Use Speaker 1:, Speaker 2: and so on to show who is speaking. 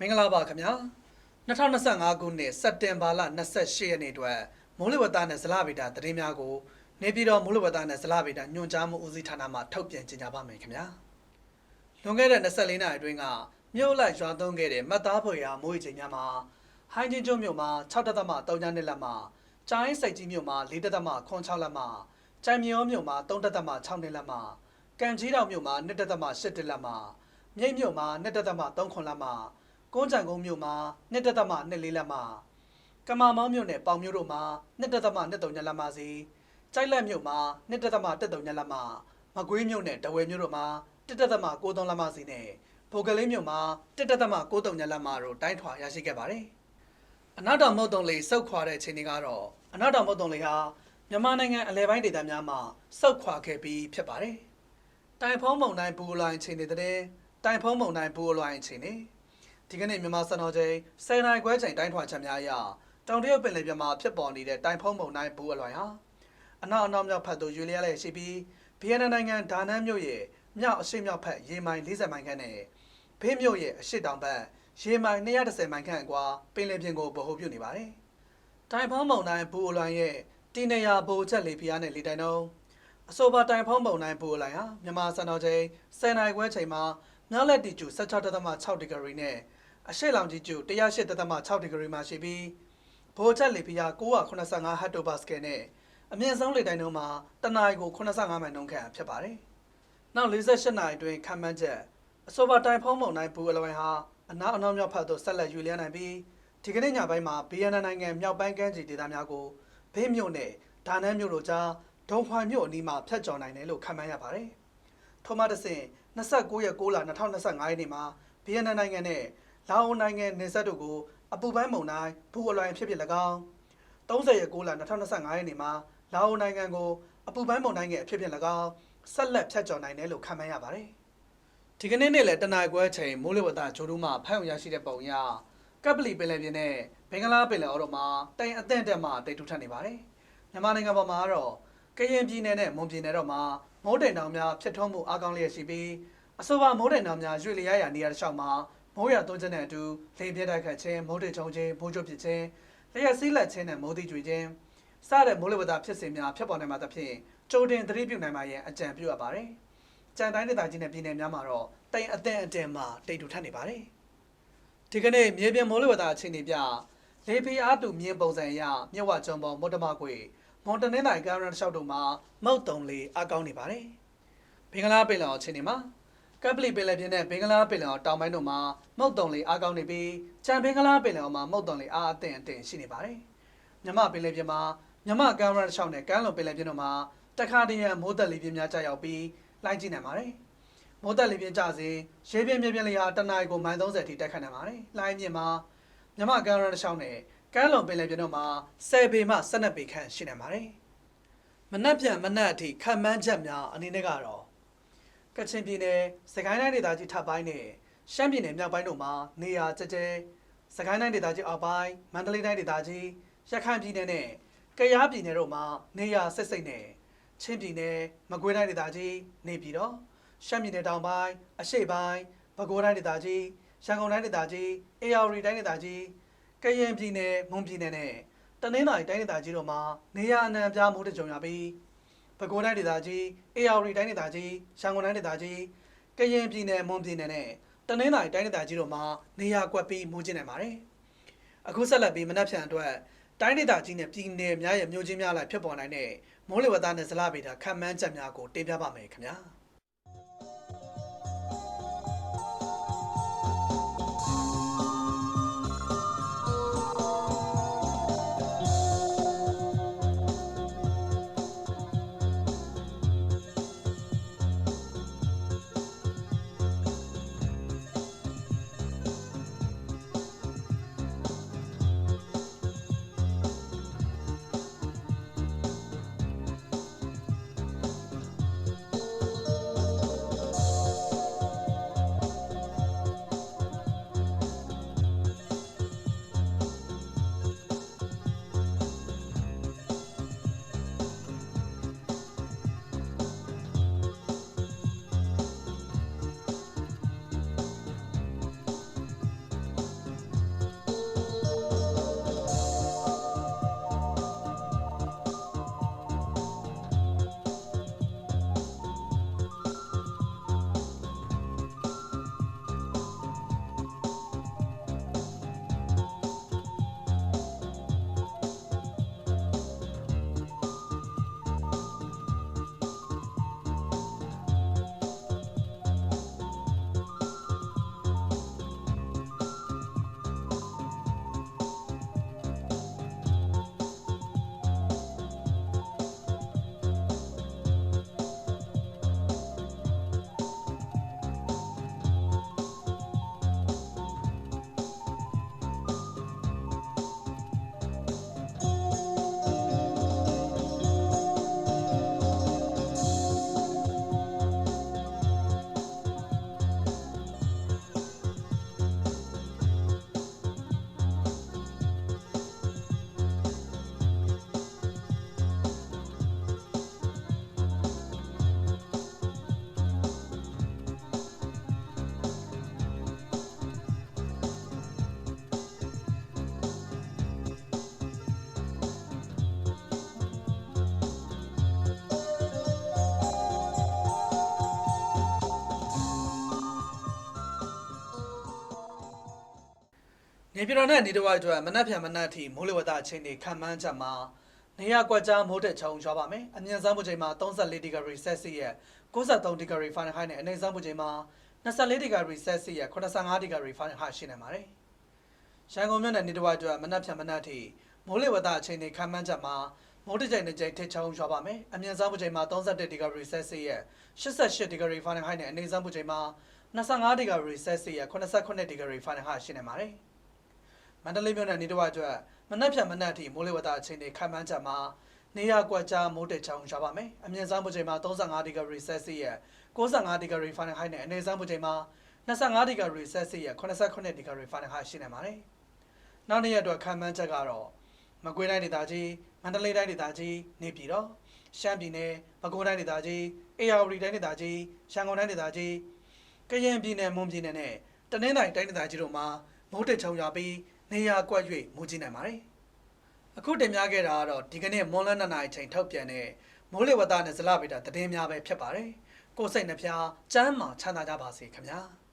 Speaker 1: မင်္ဂလာပါခင်ဗျာ2025ခုနှစ်စက်တင်ဘာလ28ရက်နေ့အတွက်မိုးလေဝသနဲ့ဇလဗေဒသတင်းများကိုနေပြည်တော်မိုးလေဝသနဲ့ဇလဗေဒညွှန်ကြားမှုဦးစီးဌာနမှထုတ်ပြန်ကြေညာပါမယ်ခင်ဗျာလွန်ခဲ့တဲ့24နာရီအတွင်းကမြို့လိုက်ရွာသွန်းခဲ့တဲ့မတ်သားဖွေရာမိုးရေချိန်များမှာဟိုင်းချင်းကျွန်းမြို့မှာ6.3ညလက်မှာကျိုင်းစိတ်ကြီးမြို့မှာ4.6လက်မှာကြိုင်မြောမြို့မှာ3.6လက်မှာကံကြီးတောင်မြို့မှာ1.8လက်မှာမြိတ်မြို့မှာ1.3လက်မှာ ကုန်းကြံကုန်းမြို့မှာ1.2လက်မှာကမာမောင်းမြို့နယ်ပေါင်မြို့တို့မှာ1.3လက်မှာစီကြိုက်လက်မြို့မှာ1.3လက်မှာမကွေးမြို့နယ်တဝယ်မြို့တို့မှာ1.93လက်မှာစီနဲ့ဗိုလ်ကလေးမြို့မှာ1.93လက်မှာတို့တိုင်းထွာရရှိခဲ့ပါတယ်အနောက်တောင်မုတ်တုံလေးစုတ်ခွာတဲ့အခြေအနေကတော့အနောက်တောင်မုတ်တုံလေးဟာမြန်မာနိုင်ငံအလဲပိုင်းဒေသများမှာစုတ်ခွာခဲ့ပြီးဖြစ်ပါတယ်တိုင်ဖုံးမုံတိုင်းဘူလိုင်းအခြေအနေတဲ့တိုင်ဖုံးမုံတိုင်းဘူလိုင်းအခြေအနေ ဒီကနေ့မြန်မာစံတော်ချိန်10နိုင်ခွဲချိန်တိုင်းထွာချက်များအရတောင်တရုတ်ပင်လယ်ပြင်မှာဖြစ်ပေါ်နေတဲ့တိုင်ဖုံးမုံတိုင်းဘူအလွိုင်ဟာအနောက်အနောက်မြောက်ဖက်သို့ရွေ့လျားလျက်ရှိပြီးဗီယက်နမ်နိုင်ငံဒါနန်မြို့ရဲ့မြောက်အရှေ့မြောက်ဖက်ရေမိုင်40မိုင်ခန့်နဲ့ဖေးမြို့ရဲ့အရှေ့တောင်ဘက်ရေမိုင်230မိုင်ခန့်အကွာပင်လယ်ပြင်ကိုဗဟိုပြုနေပါတယ်။တိုင်ဖုံးမုံတိုင်းဘူအလွိုင်ရဲ့တင်းနေရဘိုချက်လေဖျားနဲ့လေတိုင်တုံးအဆိုပါတိုင်ဖုံးမုံတိုင်းဘူအလွိုင်ဟာမြန်မာစံတော်ချိန်10နိုင်ခွဲချိန်မှာမြောက်လက်တီကျူ16.6ဒီဂရီနဲ့ အရှေ့လောင်ကြီးကျူ108.6ဒီဂရီမှာရှိပြီးဘိုချက်လေဖျား985ဟက်တိုပါစကယ်နဲ့အမြင့်ဆုံးလေတိုင်တုံးမှာတနအီကို85မိုင်နှုန်းခန့်ဖြစ်ပါတယ်။နောက်48နာရီအတွင်းခံမှန်းချက်အဆိုပါတိုင်ဖုံးမုံတိုင်းဘူအလွိုင်ဟာအနောက်အနောက်မြောက်ဖက်သို့ဆက်လက်ယူလျားနိုင်ပြီးဒီကနေ့ညပိုင်းမှာဗီယက်နမ်နိုင်ငံမြောက်ပိုင်းကမ်းခြေဒေသများကိုဘေးမြို့နယ်ဒါနန်းမြို့တို့ကြားဒုံခွိုင်မြို့အနီးမှာဖျက်ကျော်နိုင်တယ်လို့ခန့်မှန်းရပါတယ်။ထို့မှတစ်ဆင့်29ရက်6လ2025ရက်နေ့မှာဗီယက်နမ်နိုင်ငံနဲ့ လာအိုနိုင်ငံနေဆက်တို့ကိုအပူပိုင်းမုန်တိုင်းဘူအလွိုင်ဖြစ်ဖြစ်၎င်း30ရက်6လ2025ရက်နေ့မှာလာအိုနိုင်ငံကိုအပူပိုင်းမုန်တိုင်းရဲ့အဖြစ်ဖြစ်၎င်းဆက်လက်ဖျက်ကျော်နိုင်တယ်လို့ခန့်မှန်းရပါတယ်။ဒီကနေ့နေ့လည်းတနင်္ဂနွေချိန်မိုးလေဝသဂျိုဒူးမှဖမ်းအောင်ရရှိတဲ့ပုံအရကပ်ပလီပင်လယ်ပြင်နဲ့ဘင်္ဂလားပင်လယ်အော်တို့မှာတိုင်အသင့်တက်မှတိတ်ထူထပ်နေပါတယ်။မြန်မာနိုင်ငံပေါ်မှာကတော့ကရင်ပြည်နယ်နဲ့မွန်ပြည်နယ်တို့မှာမိုးတိမ်တောင်များဖြစ်ထွန်းမှုအကောင်းလျက်ရှိပြီးအဆိုပါမိုးတိမ်တောင်များရွေ့လျားရာနေရာတစ်လျှောက်မှာ မိုးရွာသွန်းခြင်းနဲ့အတူလေပြင်းတိုက်ခတ်ခြင်းမိုးတိမ်ချုံခြင်းမိုးကြိုးပစ်ခြင်းလျှက်စီးလက်ခြင်းနဲ့မိုးတိကျွေခြင်းစတဲ့မိုးလေဝသဖြစ်စဉ်များဖြစ်ပေါ်နိုင်မှာသဖြင့်ကြိုတင်သတိပြုနိုင်မှာရန်အကြံပြုအပ်ပါတယ်။ကြံတိုင်းဒေသကြီးနဲ့ပြည်နယ်များမှာတော့တိမ်အသင့်အတင်မှာတိတ်ထူထပ်နေပါတယ်။ဒီကနေ့မြေပြင်မိုးလေဝသအခြေအနေပြလေပီအားတူမြင်းပုံစံအရမြဝကျွန်းပေါ်မုတ်တမကွေမွန်တနင်္သာရီကမ်းရန်တစ်လျှောက်တို့မှာမုတ်တုံလေအကောင်းနေပါတယ်။ဘင်္ဂလားပင်လယ်အော်အခြေအနေမှာ ကပ်ပလီပင်လယ်ပြင်နဲ့ဘင်္ဂလားပင်လယ်အော်တောင်ပိုင်းတို့မှာမုတ်တုံလေအကောင်းနေပြီးကြံဘင်္ဂလားပင်လယ်အော်မှာမုတ်တုံလေအားအသင့်အတင်ရှိနေပါတယ်။မြမပင်လယ်ပြင်မှာမြမကမ်းရန်တစ်လျှောက်နဲ့ကမ်းလွန်ပင်လယ်ပြင်တို့မှာတခါတည်းရန်မိုးသက်လေပြင်းများကြာရောက်ပြီးလိုင်းကြည့်နိုင်ပါတယ်။မိုးသက်လေပြင်းကြစေရေပြင်းမြေပြင်းလေဟာတနအီကိုမိုင်30ထိတက်ခတ်နိုင်ပါတယ်။လိုင်းမြင့်မှာမြမကမ်းရန်တစ်လျှောက်နဲ့ကမ်းလွန်ပင်လယ်ပြင်တို့မှာ10ပေမှ12ပေခန့်ရှိနိုင်ပါတယ်။မနက်ပြန်မနက်အထိခံမှန်းချက်များအနေနဲ့ကတော့ ကချင်ပြည်နယ်စကိုင်းတိုင်းဒေသကြီးထပ်ပိုင်းနဲ့ရှမ်းပြည်နယ်မြောက်ပိုင်းတို့မှာနေရာကျကျဲစကိုင်းတိုင်းဒေသကြီးအောက်ပိုင်းမန္တလေးတိုင်းဒေသကြီးရခိုင်ပြည်နယ်နဲ့ကယားပြည်နယ်တို့မှာနေရာစစ်စိတ်နဲ့ချင်းပြည်နယ်မကွေးတိုင်းဒေသကြီးနေပြည်တော်ရှမ်းပြည်နယ်တောင်ပိုင်းအရှေ့ပိုင်းပဲခူးတိုင်းဒေသကြီးရန်ကုန်တိုင်းဒေသကြီးအေရဝတီတိုင်းဒေသကြီးကရင်ပြည်နယ်မွန်ပြည်နယ်နဲ့တနင်္သာရီတိုင်းဒေသကြီးတို့မှာနေရာအနှံ့အပြားမိုးတကြုံရပြီး ပဲခူးတိုင်းဒေသကြီးအေရဝတီတိုင်းဒေသကြီးရန်ကုန်တိုင်းဒေသကြီးကရင်ပြည်နယ်မွန်ပြည်နယ်နဲ့တနင်္သာရီတိုင်းဒေသကြီးတို့မှာနေရာကွက်ပြီးမိုးကျင်းနိုင်ပါတယ်အခုဆက်လက်ပြီးမနက်ဖြန်အတွက်တိုင်းဒေသကြီးနဲ့ပြည်နယ်များရဲ့မြို့ချင်းများလိုက်ဖြစ်ပေါ်နိုင်တဲ့မိုးလေဝသနဲ့ဇလဗေဒခံမှန်းချက်များကိုတင်ပြပါမယ်ခင်ဗျာ နေပြည်တော်နဲ့နေတဝိုက်အတွက်မနက်ဖြန်မနက်အထိမိုးလေဝသအခြေအနေခံမှန်းချက်မှာနေရာကွက်ကြားမိုးတက်ချုံရွာပါမယ်။အမြင့်ဆုံးပူချိန်မှာ34ဒီဂရီဆယ်စီယပ်63ဒီဂရီဖာရင်ဟိုက်နဲ့အနိမ့်ဆုံးပူချိန်မှာ24ဒီဂရီဆယ်စီယပ်85ဒီဂရီဖာရင်ဟိုက်ရှိနေပါတယ်။ရန်ကုန်မြို့နယ်နေတဝိုက်အတွက်မနက်ဖြန်မနက်အထိမိုးလေဝသအခြေအနေခံမှန်းချက်မှာမိုးတစ်ကြိမ်တစ်ကြိမ်ထစ်ချုံရွာပါမယ်။အမြင့်ဆုံးပူချိန်မှာ31ဒီဂရီဆယ်စီယပ်88ဒီဂရီဖာရင်ဟိုက်နဲ့အနိမ့်ဆုံးပူချိန်မှာ25ဒီဂရီဆယ်စီယပ်89ဒီဂရီဖာရင်ဟိုက်ရှိနေပါတယ်။ မန္တလေးမြို့နယ်နေတဝအတွက်မနက်ဖြန်မနက်အထိမိုးလေဝသအခြေအနေခံမှန်းချက်မှာနေရကွက်ကြားမိုးတက်ချောင်းရွာပါမယ်။အမြင့်ဆုံးပူချိန်မှာ35ဒီဂရီဆယ်စီယပ်65ဒီဂရီဖာရင်ဟိုက်နဲ့အနည်းဆုံးပူချိန်မှာ25ဒီဂရီဆယ်စီယပ်89ဒီဂရီဖာရင်ဟိုက်ရှိနေပါတယ်။နောက်နေ့ရက်အတွက်ခံမှန်းချက်ကတော့မကွေးတိုင်းဒေသကြီးမန္တလေးတိုင်းဒေသကြီးနေပြည်တော်ရှမ်းပြည်နယ်ပဲခူးတိုင်းဒေသကြီးအေရဝတီတိုင်းဒေသကြီးရန်ကုန်တိုင်းဒေသကြီးကရင်ပြည်နယ်မွန်ပြည်နယ်နဲ့တနင်္သာရီတိုင်းဒေသကြီးတို့မှာမိုးတက်ချုံရွာပြီး နေရာကွက်၍မူကြီးနိုင်ပါတယ်။အခုတင်ပြခဲ့တာကတော့ဒီကနေ့မွန်လန်းနှစ်နာရီချိန်ထုတ်ပြန်တဲ့မိုးလေဝသနဲ့ဇလဗေဒသတင်းများပဲဖြစ်ပါတယ်။ကိုယ်စိတ်နှဖျားစမ်းမှချမ်းသာကြပါစေခင်ဗျာ။